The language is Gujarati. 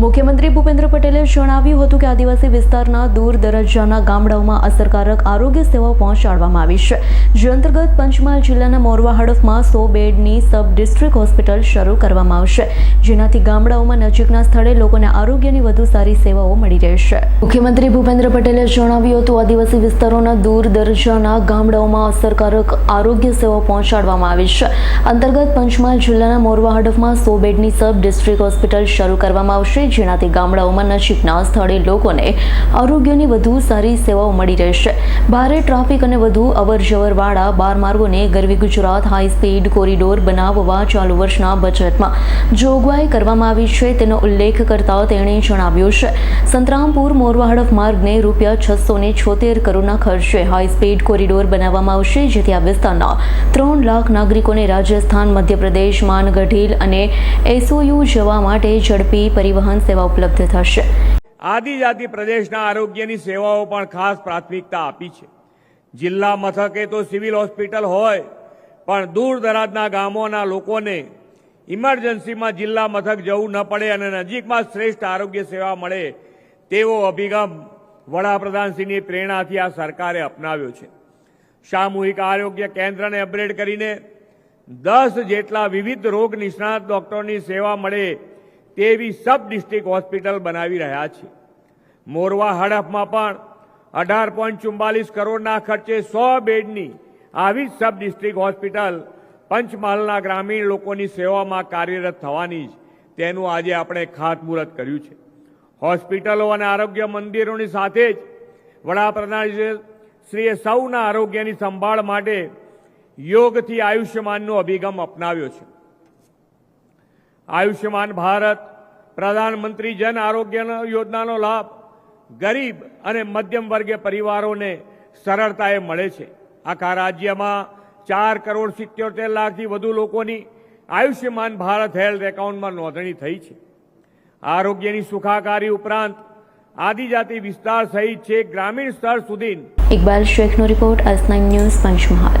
મુખ્યમંત્રી ભૂપેન્દ્ર પટેલે જણાવ્યું હતું કે આદિવાસી વિસ્તારના દૂર દરજ્જાના ગામડાઓમાં અસરકારક આરોગ્ય સેવાઓ પહોંચાડવામાં આવી છે. જે અંતર્ગત પંચમહાલ જિલ્લાના મોરવા હડફમાં સો બેડની સબ ડિસ્ટ્રિક્ટ હોસ્પિટલ શરૂ કરવામાં આવશે. જેનાથી ગામડાઓમાં નજીકના સ્થળે લોકોને આરોગ્યની વધુ સારી સેવાઓ મળી રહેશે. મુખ્યમંત્રી ભૂપેન્દ્ર પટેલે જણાવ્યું હતું આદિવાસી વિસ્તારોના દૂર દરજ્જાના ગામડાઓમાં અસરકારક આરોગ્ય સેવાઓ પહોંચાડવામાં આવી છે. અંતર્ગત પંચમહાલ જિલ્લાના મોરવા હડફમાં સો બેડની સબ ડિસ્ટ્રિક્ટ હોસ્પિટલ શરૂ કરવામાં આવશે જેનાથી ગામડાઓમાં નજીકના સ્થળે લોકોને આરોગ્યની વધુ સારી સેવાઓ મળી રહેશે. ભારે ટ્રાફિક અને વધુ અવરજવરવાળા બાર માર્ગોને ગરવી ગુજરાત હાઈ કોરિડોર બનાવવા ચાલુ વર્ષના બજેટમાં જોગવાઈ કરવામાં આવી છે તેનો ઉલ્લેખ કરતા તેણે જણાવ્યું છે. સંતરામપુર મોરવા હડફ માર્ગને રૂપિયા છસો ને છોતેર કરોડના ખર્ચે હાઈ સ્પીડ કોરિડોર બનાવવામાં આવશે, જેથી આ વિસ્તારના ત્રણ લાખ નાગરિકોને રાજસ્થાન, મધ્યપ્રદેશ માનગઢીલ અને એસઓયુ જવા માટે ઝડપી પરિવહન સેવા ઉપલબ્ધ થશે. આદિજાતિ પ્રદેશના આરોગ્યની સેવાઓ પણ ખાસ પ્રાથમિકતા આપી છે. જિલ્લા મથકે તો સિવિલ હોસ્પિટલ હોય, પણ દૂર દરાજના ગામોના લોકોને ઇમરજન્સીમાં જિલ્લા મથક જવું ન પડે અને નજીકમાં શ્રેષ્ઠ આરોગ્ય સેવા મળે તેવો અભિગમ વડાપ્રધાનશ્રીની પ્રેરણાથી આ સરકારે અપનાવ્યો છે. સામૂહિક આરોગ્ય કેન્દ્રને અપગ્રેડ કરીને દસ જેટલા વિવિધ રોગ નિષ્ણાત ડોક્ટરની સેવા મળે તેવી સબ ડિસ્ટ્રિક્ટ હોસ્પિટલ બનાવી રહ્યા છે. મોરવા હડફમાં પણ અઢાર પોઈન્ટ ચુમ્બાલીસ કરોડના ખર્ચે સો બેડની આવી જ સબ ડિસ્ટ્રિક્ટ હોસ્પિટલ પંચમહાલના ગ્રામીણ લોકોની સેવામાં કાર્યરત થવાની જ તેનું આજે આપણે ખાતમુહૂર્ત કર્યું છે. હોસ્પિટલો અને આરોગ્ય મંદિરોની સાથે જ વડાપ્રધાન શ્રીએ સૌના આરોગ્યની સંભાળ માટે યોગથી આયુષ્યમાનનો અભિગમ અપનાવ્યો છે. આયુષ્યમાન ભારત, પ્રધાનમંત્રી જન આરોગ્ય યોજનાનો લાભ, ગરીબ અને મધ્યમ વર્ગીય પરિવારોને સરળતાએ મળે છે. આખા રાજ્યમાં ચાર કરોડ સિત્યોતેર લાખથી વધુ લોકોની આયુષ્યમાન ભારત હેલ્થ એકાઉન્ટમાં નોંધણી થઈ છે. આરોગ્યની સુખાકારી ઉપરાંત આદિજાતિ વિસ્તાર સહિત છે ગ્રામીણ સ્તર સુધી ઇકબાલ શેખનો રિપોર્ટ એસ ન્યૂઝ પંચમહાલ.